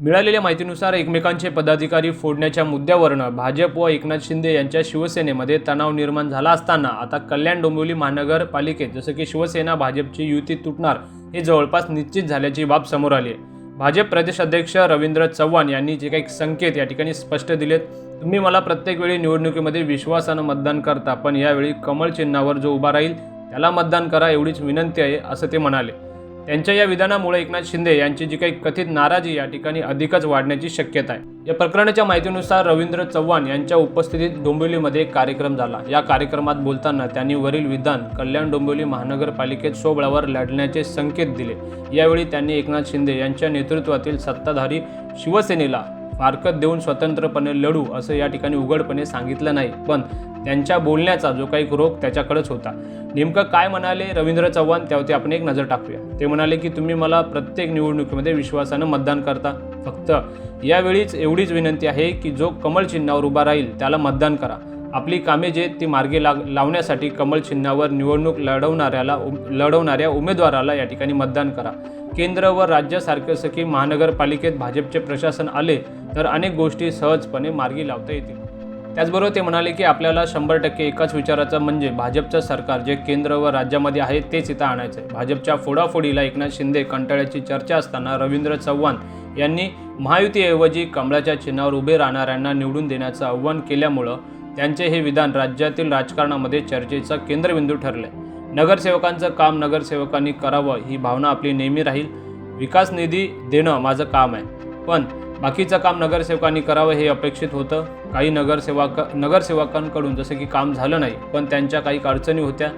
मिळालेल्या माहितीनुसार एकमेकांचे पदाधिकारी फोडण्याच्या मुद्द्यावरनं भाजप व एकनाथ शिंदे यांच्या शिवसेनेमध्ये तणाव निर्माण झाला असताना आता कल्याण डोंबिवली महानगरपालिकेत जसं की शिवसेना भाजपची युती तुटणार हे जवळपास निश्चित झाल्याची बाब समोर आली आहे. भाजप प्रदेश अध्यक्ष रवींद्र चव्हाण यांनी जे काही संकेत या ठिकाणी स्पष्ट दिलेत तुम्ही मला प्रत्येक वेळी निवडणुकीमध्ये विश्वासानं मतदान करता पण यावेळी कमळ चिन्हावर जो उभा राहील त्याला मतदान करा एवढीच विनंती आहे असं ते म्हणाले. त्यांच्या या विधानामुळे एकनाथ शिंदे यांची जी काही कथित नाराजी या ठिकाणी अधिकच वाढण्याची शक्यता आहे. या प्रकरणाच्या माहितीनुसार रवींद्र चव्हाण यांच्या उपस्थितीत डोंबिवलीमध्ये एक कार्यक्रम झाला. या कार्यक्रमात बोलताना त्यांनी वरील विधान कल्याण डोंबिवली महानगरपालिकेत सोबळावर लढण्याचे संकेत दिले. यावेळी त्यांनी एकनाथ शिंदे यांच्या नेतृत्वातील सत्ताधारी शिवसेनेला फारकत देऊन स्वतंत्रपणे लढू असं या ठिकाणी उघडपणे सांगितलं नाही. पण त्यांच्या बोलण्याचा जो काही रोख त्याच्याकडेच होता. नेमकं काय म्हणाले रवींद्र चव्हाण? त्यावरती आपण एक नजर टाकूया. ते म्हणाले की तुम्ही मला प्रत्येक निवडणुकीमध्ये विश्वासानं मतदान करता. फक्त यावेळीच एवढीच विनंती आहे की जो कमल चिन्हावर उभा राहील त्याला मतदान करा. आपली कामे जे ती मार्गी लाग लावण्यासाठी कमल चिन्हावर निवडणूक लढवणाऱ्याला लढवणाऱ्या उमेदवाराला या ठिकाणी मतदान करा. केंद्र व राज्यासारखे असं की महानगरपालिकेत भाजपचे प्रशासन आले तर अनेक गोष्टी सहजपणे मार्गी लावता येतील. त्याचबरोबर ते म्हणाले की आपल्याला शंभर टक्के एकाच विचाराचं म्हणजे भाजपचं सरकार जे केंद्र व राज्यामध्ये आहे तेच इथं आणायचं आहे भाजपच्या फोडाफोडीला एकनाथ शिंदे कंटाळ्याची चर्चा असताना रवींद्र चव्हाण यांनी महायुतीऐवजी कमळाच्या चिन्हावर उभे राहणाऱ्यांना निवडून देण्याचं आव्हान केल्यामुळं त्यांचे हे विधान राज्यातील राजकारणामध्ये चर्चेचा केंद्रबिंदू ठरले नगरसेवकांचं काम नगरसेवकांनी करावं ही भावना आपली नेहमी राहील. विकास निधी देणं माझं काम आहे. पण बाकीचं काम नगरसेवकांनी करावं हे अपेक्षित होतं. काही नगरसेवक नगरसेवकांकडून जसं की काम झालं नाही पण त्यांच्या काही अडचणी होत्या.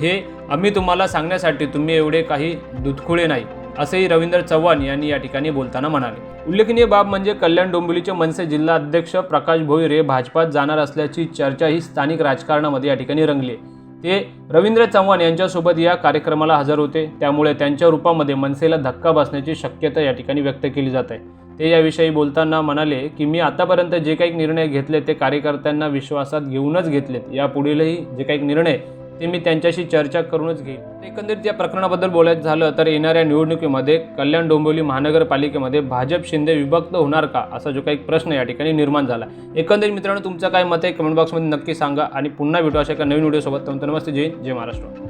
हे आम्ही तुम्हाला सांगण्यासाठी तुम्ही एवढे काही दुधखुळे नाही असेही रवींद्र चव्हाण यांनी या ठिकाणी बोलताना म्हणाले. उल्लेखनीय बाब म्हणजे कल्याण डोंबिवलीचे मनसे जिल्हा अध्यक्ष प्रकाश भोईरे भाजपात जाणार असल्याची चर्चा ही स्थानिक राजकारणामध्ये या ठिकाणी रंगली ते रवींद्र चव्हाण यांच्यासोबत या कार्यक्रमाला हजर होते. त्यामुळे त्यांच्या रूपामध्ये मनसेला धक्का बसण्याची शक्यता या ठिकाणी व्यक्त केली जात आहे. ते याविषयी बोलताना म्हणाले की मी आतापर्यंत जे काही निर्णय घेतले ते कार्यकर्त्यांना विश्वासात घेऊनच घेतलेत. यापुढीलही जे काही निर्णय ते मी त्यांच्याशी चर्चा करूनच घेईन. एकंदरीत या प्रकरणाबद्दल बोलायचं झालं तर येणाऱ्या निवडणुकीमध्ये कल्याण डोंबिवली महानगरपालिकेमध्ये भाजप शिंदे विभक्त होणार का असा जो काही प्रश्न या ठिकाणी निर्माण झाला. एकंदरीत मित्रांनो तुमचं काय मत आहे? कमेंट बॉक्समध्ये नक्की सांगा आणि पुन्हा भेटू अशा एका नवीन व्हिडिओसोबत. नमस्ते जय जय महाराष्ट्र.